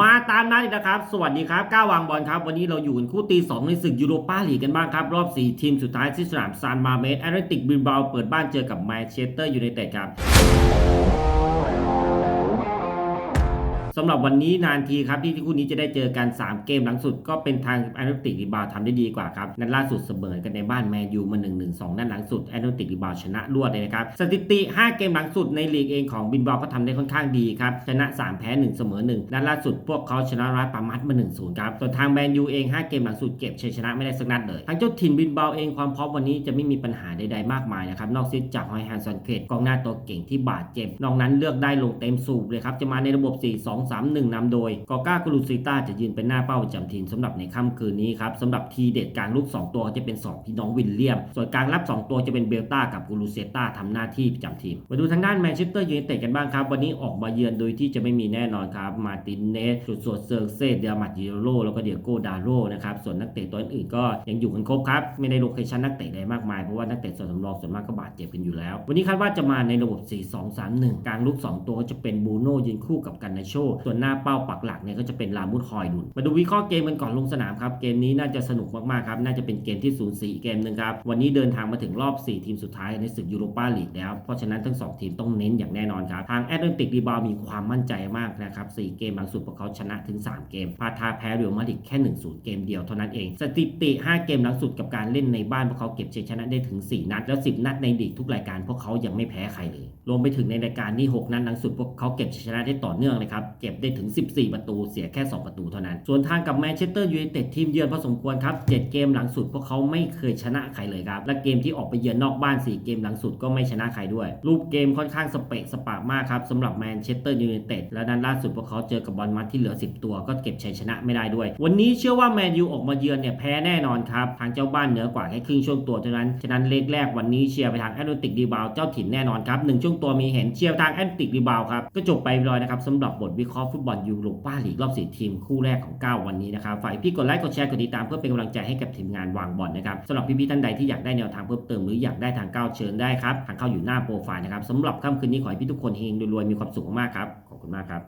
มาตามนั้นอีกนะครับ สวัสดีครับก้าววางบอลครับ วันนี้เราอยู่กันคู่ตี 2 ในศึกยูโรปาลีกกันบ้างครับ รอบ 4 ทีมสุดท้ายที่สนามซานมาเมสแอตเลติกบิลบาเปิดบ้านเจอกับแมนเชสเตอร์ยูไนเต็ดครับ สำหรับวันนี้นานทีครับที่ที่คู่นี้จะได้เจอกัน 3 เกมหลังสุดก็เป็นทางแอนโตติกริบาวทำได้ดีกว่าครับนัดล่าสุดเสมอกันในบ้านแมนยูมา1-1-2นัดหลังสุดแอนโตติกริบาวชนะรวดเลยนะครับสถิติ 5 เกมหลังสุดในลีกเองของบินบอลก็ทำได้ค่อนข้างดีครับชนะ 3 แพ้ 1 เสมอ1นัดล่าสุดพวกเขาชนะรัฐปามัดมา1-0ครับส่วนทางแมนยูเอง 5 เกมหลังสุดเก็บชัยชนะไม่ได้สักนัดเลยทางเจ้าถิ่นบินบอลเองความพร้อมวันนี้จะไม่มีปัญหาใดๆมากมายนะครับนอกจากฮอยฮันซอนเครตกองหน้าตัวเก่งที่บาดเจ็บนอกนั้นเลือกได้ลงเต็มสูบเลยครับจะมาในระบบ2 3 1นำโดยกอก้ากรูซิต้าจะยืนเป็นหน้าเป้าประจำทีมสำหรับในค่ำคืนนี้ครับสำหรับทีเด็ดกลางลูก 2 ตัวจะเป็น 2 พี่น้องวิลเลียม ส่วนกลางรับ 2 ตัวจะเป็นเบลต้ากับกูรูเซต้าทำหน้าที่ประจำทีม มาดูทางด้านแมนเชสเตอร์ยูไนเต็ดกันบ้างครับ วันนี้ออกมาเยือนโดยที่จะไม่มีแน่นอนครับ มาตินเนสจุดสวดเซิร์กเซตเดียมาจิโรแล้วก็เดียโกดาโรนะครับ ส่วนนักเตะตัวอื่นก็ยังอยู่กันครบครับ ไม่ได้โลเคชั่นนักเตะใดมากมาย เพราะว่านักเตะส่วนสำรองส่วนมากก็บาดเจ็บกันอยู่แล้ว วันนี้คาดว่าจะมาในระบบ 4-2-3-1 กลางลูก 2 ตัวก็จะเป็นบูโน่ยืนคู่กับกันนาโชส่วนหน้าเป้าปักหลักเนี่ยก็จะเป็นลามุดคอยดุนมาดูวิเคราะห์เกมกันก่อนลงสนามครับเกมนี้น่าจะสนุกมากๆครับน่าจะเป็นเกมที่สูสีเกมหนึ่งครับวันนี้เดินทางมาถึงรอบ 4 ทีมสุดท้ายในศึกยูโรปาลีกแล้วเพราะฉะนั้นทั้ง 2 ทีมต้องเน้นอย่างแน่นอนครับทางแอตเลติกรีบาวมีความมั่นใจมากนะครับ4เกมหลังสุดพวกเขาชนะถึง 3 เกมพาทาแพ้เรียวมาดริดแค่1-0เกมเดียวเท่านั้นเอง สถิติ 5 เกมหลังสุดกับการเล่นในบ้านพวกเขาเก็บชัยชนะได้ถึง 4 นัด แล้ว 10 นัดในลีกทุกรายการพวกเขายังไม่แพ้ใครเลยรวมไปถึงในรายการที่6นัดหลังสุดพวกเขาเก็บชัยชนะได้ต่อเนื่องเลยครับเก็บได้ถึง 14 ประตู เสียแค่ 2 ประตูเท่านั้น ส่วนทางกับแมนเชสเตอร์ยูไนเต็ดทีมเยือนพอสมควรครับ 7 เกมหลังสุดพวกเขาไม่เคยชนะใครเลยครับ และเกมที่ออกไปเยือนนอกบ้าน 4 เกมหลังสุดก็ไม่ชนะใครด้วย รูปเกมค่อนข้างสเปะสปะมากครับสำหรับแมนเชสเตอร์ยูไนเต็ดและนัดล่าสุดพวกเขาเจอกับบอลมัดที่เหลือ 10 ตัวก็เก็บชัยชนะไม่ได้ด้วย วันนี้เชื่อว่าแมนยูออกมาเยือนเนี่ยแพ้แน่นอนครับทางเจ้าบ้านเหนือกว่าแค่ครึ่งช่วงตัวเท่านั้นฉะนั้นเลขแรกวันนี้เชียร์ไปทางแอตเลติกรีบาวเจ้าถิ่นแน่นอนครับหนึ่งช่วงตัวมีเห็นเชียร์ทางแอตเลติกรีบาวครับก็จบไปเรียบร้อยนะครับสำหรับบทวิเคราะห์ฟุตบอลยูโรป้าลีกรอบสี่ทีมคู่แรกของ 9 วันนี้นะครับฝ่ายพี่กดไลค์กดแชร์กดติดตามเพื่อเป็นกำลังใจให้กับทีมงานวางบอลนะครับสำหรับพี่ๆท่านใดที่อยากได้แนวทางเพิ่มเติมหรืออยากได้ทางก้าวเชิญได้ครับทางเข้าอยู่หน้าโปรไฟล์นะครับสำหรับค่ำคืนนี้ขอให้พี่ทุกคนเฮงรวยๆมีความสุขมากครับขอบคุณมากครับ